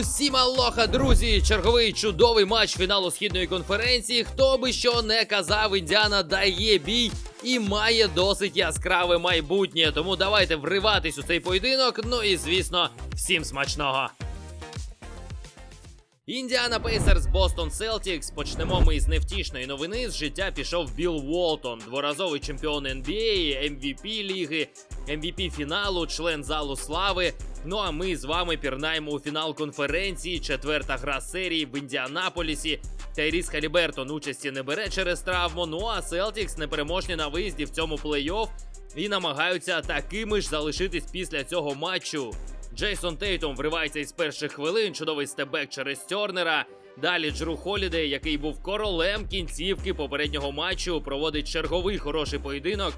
Усім алоха, друзі! Черговий чудовий матч фіналу східної конференції. Хто би що не казав, Індіана дає бій і має досить яскраве майбутнє. Тому давайте вриватись у цей поєдинок. Ну і звісно, всім смачного. Індіана Пейсерс, Бостон Селтікс. Почнемо ми з невтішної новини. З життя пішов Білл Уолтон, дворазовий чемпіон NBA, MVP ліги, MVP фіналу, член залу слави. Ну а ми з вами пірнаємо у фінал конференції. Четверта гра серії в Індіанаполісі. Тайріс Халібертон участі не бере через травму. Ну а Селтікс непереможні на виїзді в цьому плей-офф і намагаються такими ж залишитись після цього матчу. Джейсон Тейтум вривається із перших хвилин, чудовий стебек через Тернера. Далі Джру Холідей, який був королем кінцівки попереднього матчу, проводить черговий хороший поєдинок.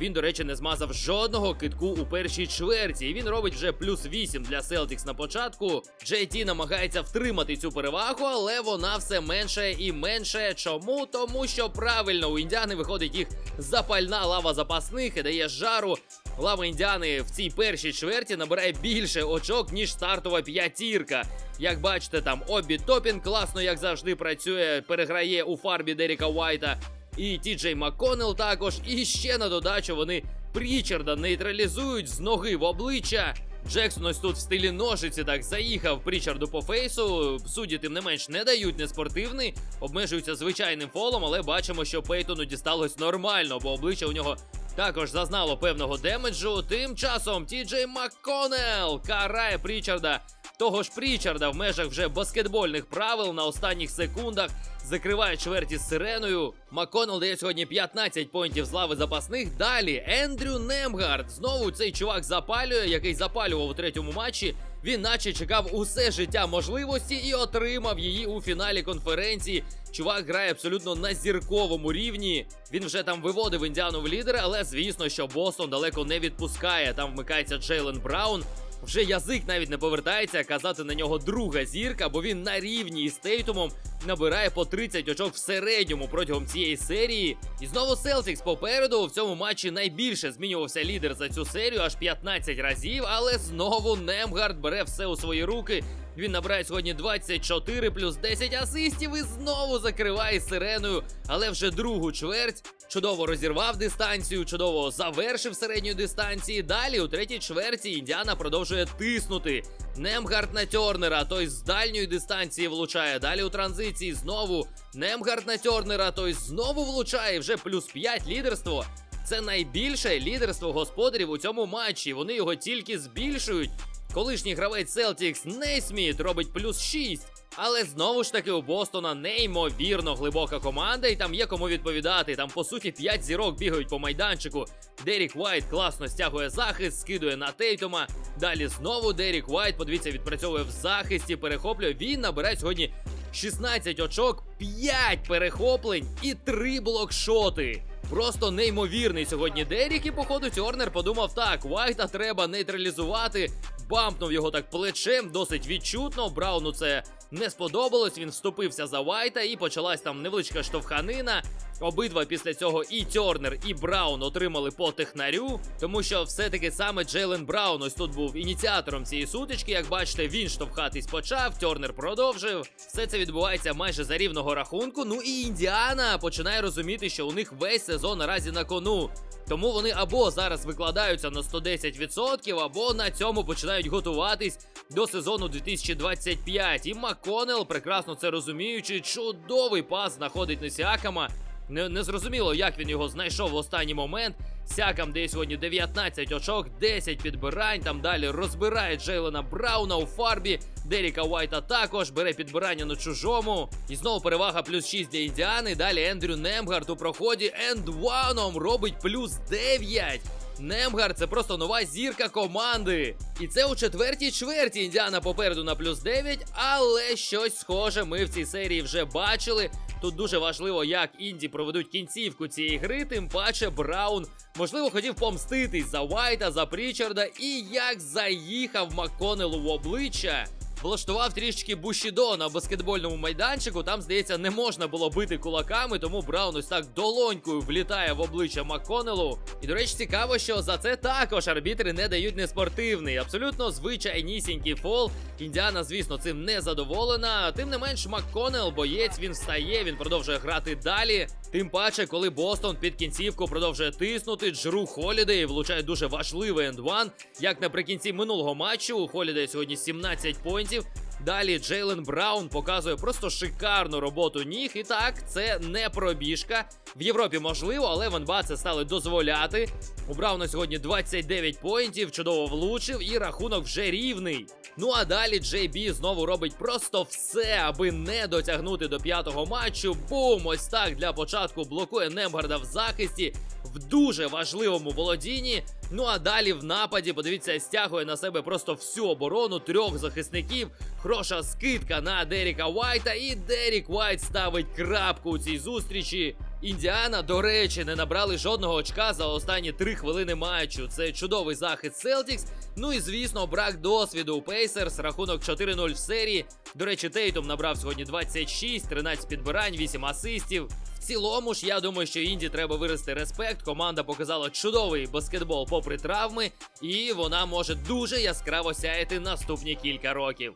Він, до речі, не змазав жодного китку у першій чверті. Він робить вже плюс 8 для Селтікс на початку. Ті намагається втримати цю перевагу, але вона все менше і менше. Чому? Тому що правильно у індіани виходить їх запальна лава запасних і дає жару. Лава індіани в цій першій чверті набирає більше очок, ніж стартова п'ятірка. Як бачите, там Обі Топін класно, як завжди, працює, переграє у фарбі Деріка Уайта. І Ті Джей Макконел також. І ще на додачу вони Прічарда нейтралізують з ноги в обличчя. Джексон ось тут в стилі ножиці так заїхав Прічарду по фейсу. Судді, тим не менш, не дають неспортивний, обмежуються звичайним фолом, але бачимо, що Пейтону дісталось нормально, бо обличчя у нього також зазнало певного демеджу. Тим часом Ті Джей Макконел карає Прічарда. Того ж Прічарда в межах вже баскетбольних правил на останніх секундах закриває чверті з сиреною. Макконел дає сьогодні 15 поінтів з лави запасних. Далі Ендрю Немгард. Знову цей чувак запалює, який запалював у третьому матчі. Він наче чекав усе життя можливості і отримав її у фіналі конференції. Чувак грає абсолютно на зірковому рівні. Він вже там виводив індіану в лідери, але звісно, що Бостон далеко не відпускає. Там вмикається Джейлен Браун. Вже язик навіть не повертається казати на нього друга зірка, бо він на рівні із Тейтумом набирає по 30 очок в середньому протягом цієї серії. І знову Селтікс попереду в цьому матчі найбільше змінювався лідер за цю серію аж 15 разів, але знову Немгард бере все у свої руки. Він набирає сьогодні 24 плюс 10 асистів і знову закриває сиреною, але вже другу чверть. Чудово розірвав дистанцію, чудово завершив середньої дистанції. Далі у третій чверті Індіана продовжує тиснути. Немгард на Тернера, той з дальньої дистанції влучає. Далі у транзиції знову Немгард на Тернера, той знову влучає. Вже плюс 5 лідерство. Це найбільше лідерство господарів у цьому матчі. Вони його тільки збільшують. Колишній гравець Celtics Нейсміт робить плюс 6. Але знову ж таки у Бостона неймовірно глибока команда, і там є кому відповідати. Там, по суті, 5 зірок бігають по майданчику. Дерік Вайт класно стягує захист, скидує на Тейтума. Далі знову Дерік Вайт, подивіться, відпрацьовує в захисті, перехоплює. Він набирає сьогодні 16 очок, 5 перехоплень і 3 блокшоти. Просто неймовірний сьогодні Дерік, і походу Тернер подумав так: Вайта треба нейтралізувати. Бампнув його так плечем, досить відчутно. Брауну це не сподобалось. Він вступився за Вайта і почалась там невеличка штовханина. Обидва після цього і Тернер, і Браун отримали по технарю, тому що все-таки саме Джейлен Браун ось тут був ініціатором цієї сутички. Як бачите, він штовхатись почав, Тернер продовжив. Все це відбувається майже за рівного рахунку. Ну і Індіана починає розуміти, що у них весь сезон наразі на кону. Тому вони або зараз викладаються на 110%, або на цьому починають готуватись до сезону 2025. І Макконел, прекрасно це розуміючи, чудовий пас знаходить на Сіакама. Не, не зрозуміло, як він його знайшов в останній момент. Сякам дає сьогодні 19 очок, 10 підбирань. Там далі розбирає Джейлена Брауна у фарбі. Деріка Уайта також бере підбирання на чужому. І знову перевага плюс 6 для Індіани. Далі Ендрю Немгард у проході ендваном робить плюс 9. Немгар це просто нова зірка команди. І це у четвертій чверті Індіана попереду на плюс 9, але щось схоже ми в цій серії вже бачили. Тут дуже важливо, як інді проведуть кінцівку цієї гри, тим паче Браун, можливо, хотів помститись за Вайта, за Прічарда і як заїхав Маконелу в обличчя. Влаштував трішечки бушідо на баскетбольному майданчику. Там, здається, не можна було бити кулаками, тому Браун ось так долонькою влітає в обличчя Макконелу. І до речі, цікаво, що за це також арбітри не дають неспортивний. Абсолютно звичайнісінький фол. Індіана, звісно, цим не задоволена. Тим не менш, Макконел, боєць, він встає, він продовжує грати далі. Тим паче, коли Бостон під кінцівку продовжує тиснути, Джру Холідей влучає дуже важливий енд-ван. Як наприкінці минулого матчу, у Холідей сьогодні 17 поінтів. Далі Джейлен Браун показує просто шикарну роботу ніг. І так, це не пробіжка. В Європі можливо, але в НБА це стали дозволяти. У Брауна сьогодні 29 поінтів, чудово влучив, і рахунок вже рівний. Ну а далі Джей Бі знову робить просто все, аби не дотягнути до п'ятого матчу. Бум! Ось так для початку блокує Немгарда в захисті в дуже важливому володінні. Ну а далі в нападі, подивіться, стягує на себе просто всю оборону трьох захисників. Хороша скидка на Деріка Уайта, і Дерік Уайт ставить крапку у цій зустрічі. Індіана, до речі, не набрали жодного очка за останні три хвилини матчу. Це чудовий захист Селтікс. Ну і звісно, брак досвіду у Пейсерс. Рахунок 4-0 в серії. До речі, Тейтум набрав сьогодні 26, 13 підбирань, 8 асистів. В цілому ж я думаю, що Інді треба вирости респект. Команда показала чудовий баскетбол попри травми, і вона може дуже яскраво сяяти наступні кілька років.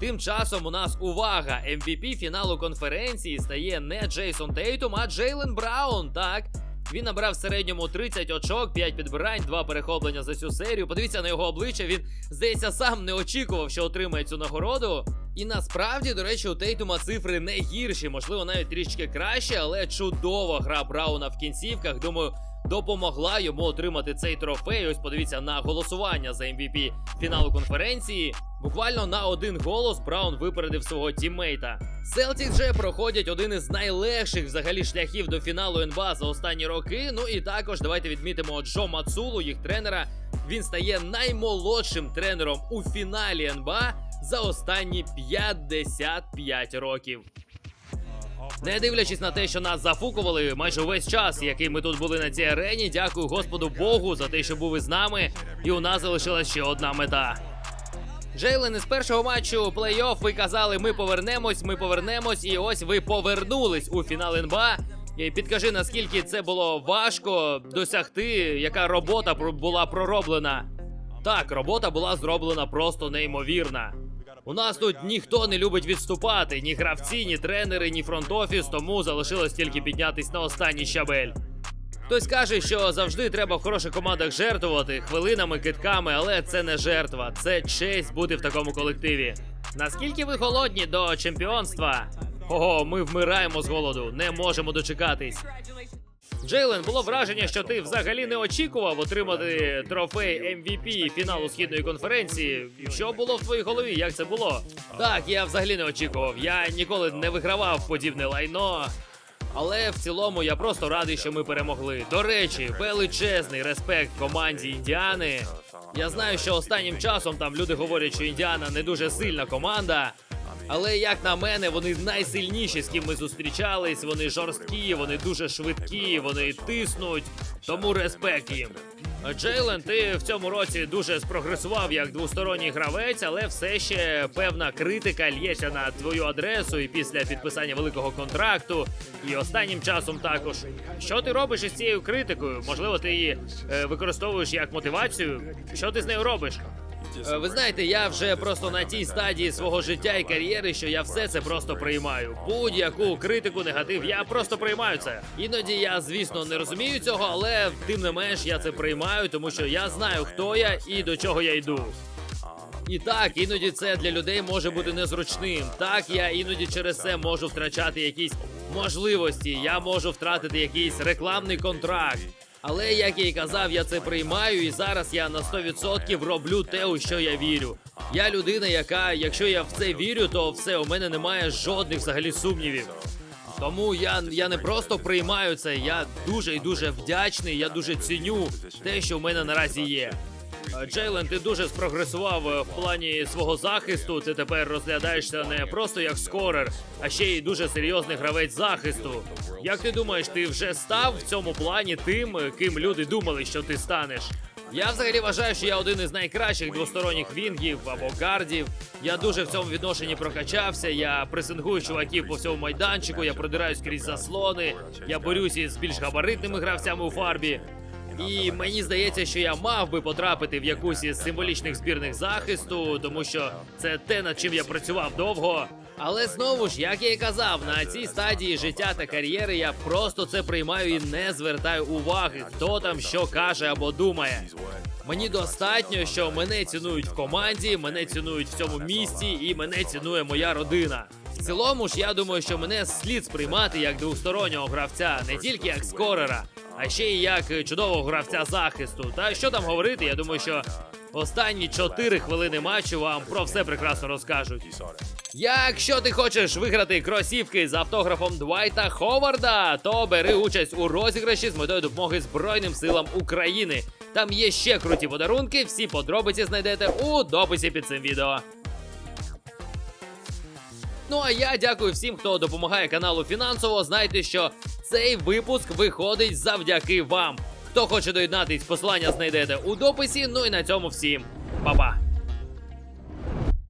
Тим часом у нас увага! MVP фіналу конференції стає не Джейсон Тейтум, а Джейлен Браун. Так. Він набрав в середньому 30 очок, 5 підбирань, 2 перехоплення за цю серію. Подивіться на його обличчя. Він, здається, сам не очікував, що отримає цю нагороду. І насправді, до речі, у Тейтума цифри не гірші, можливо, навіть трішки краще, але чудова гра Брауна в кінцівках. Думаю, допомогла йому отримати цей трофей. Ось подивіться на голосування за MVP фіналу конференції. Буквально на один голос Браун випередив свого тіммейта. Селтікс же проходять один із найлегших взагалі шляхів до фіналу НБА за останні роки. Ну і також давайте відмітимо Джо Мацулу, їх тренера. Він стає наймолодшим тренером у фіналі НБА за останні 55 років. Не дивлячись на те, що нас зафукували майже увесь час, який ми тут були на цій арені. Дякую Господу Богу за те, що був із нами, і у нас залишилась ще одна мета. Джейлен із першого матчу плей-офф ви казали, ми повернемось, ми повернемось, і ось ви повернулись у фінал НБА. І підкажи, наскільки це було важко досягти, яка робота була пророблена. Так, робота була зроблена просто неймовірна. У нас тут ніхто не любить відступати, ні гравці, ні тренери, ні фронт-офіс, тому залишилось тільки піднятись на останній щабель. Хтось каже, що завжди треба в хороших командах жертвувати хвилинами, китками, але це не жертва, це честь бути в такому колективі. Наскільки ви голодні до чемпіонства? Ого, ми вмираємо з голоду, не можемо дочекатись. Джейлен, було враження, що ти взагалі не очікував отримати трофей MVP фіналу східної конференції. Що було в твоїй голові? Як це було? Так, я взагалі не очікував. Я ніколи не вигравав подібне лайно. Але в цілому я просто радий, що ми перемогли. До речі, величезний респект команді Індіани. Я знаю, що останнім часом там люди говорять, що Індіана не дуже сильна команда. Але як на мене, вони найсильніші, з ким ми зустрічались. Вони жорсткі, вони дуже швидкі, вони тиснуть. Тому респект їм. Джейлен, ти в цьому році дуже спрогресував як двосторонній гравець, але все ще певна критика лється на твою адресу і після підписання великого контракту. І останнім часом також. Що ти робиш із цією критикою? Можливо, ти її е, використовуєш як мотивацію? Що ти з нею робиш? Е, Ви знаєте, я вже просто на тій стадії свого життя і кар'єри, що я все це просто приймаю. Будь-яку критику, негатив, я просто приймаю це. Іноді я, звісно, не розумію цього, але тим не менш я це приймаю, тому що я знаю, хто я і до чого я йду. І так, іноді це для людей може бути незручним. Так, я іноді через це можу втрачати якісь можливості. Я можу втратити якийсь рекламний контракт. Але як я і казав, я це приймаю, і зараз я на 100% роблю те, у що я вірю. Я людина, яка, якщо я в це вірю, то все у мене немає жодних взагалі сумнівів. Тому я, я не просто приймаю це, я дуже і дуже вдячний. Я дуже ціню те, що в мене наразі є. Джейлен, ти дуже спрогресував е, в плані свого захисту. Ти тепер розглядаєшся не просто як скорер, а ще й дуже серйозний гравець захисту. Як ти думаєш, ти вже став в цьому плані тим, е, ким люди думали, що ти станеш? Я взагалі вважаю, що я один із найкращих двосторонніх вінгів або гардів. Я дуже в цьому відношенні прокачався. Я пресингую чуваків по всьому майданчику, я продираюсь крізь заслони, я борюся із більш габаритними гравцями у фарбі. І мені здається, що я мав би потрапити в якусь із символічних збірних захисту, тому що це те, над чим я працював довго. Але знову ж, як я і казав, на цій стадії життя та кар'єри я просто це приймаю і не звертаю уваги, хто там що каже або думає. Мені достатньо, що мене цінують в команді, мене цінують в цьому місті, і мене цінує моя родина. В цілому ж я думаю, що мене слід сприймати як двостороннього гравця, не тільки як скорера, а ще й як чудового гравця захисту. Та що там говорити, я думаю, що останні 4 хвилини матчу вам про все прекрасно розкажуть. Якщо ти хочеш виграти кросівки з автографом Двайта Ховарда, то бери участь у розіграші з метою допомоги Збройним силам України. Там є ще круті подарунки, всі подробиці знайдете у дописі під цим відео. Ну а я дякую всім, хто допомагає каналу фінансово. Знайте, що цей випуск виходить завдяки вам. Хто хоче доєднатись, посилання знайдете у дописі. Ну і на цьому всім. Па-па!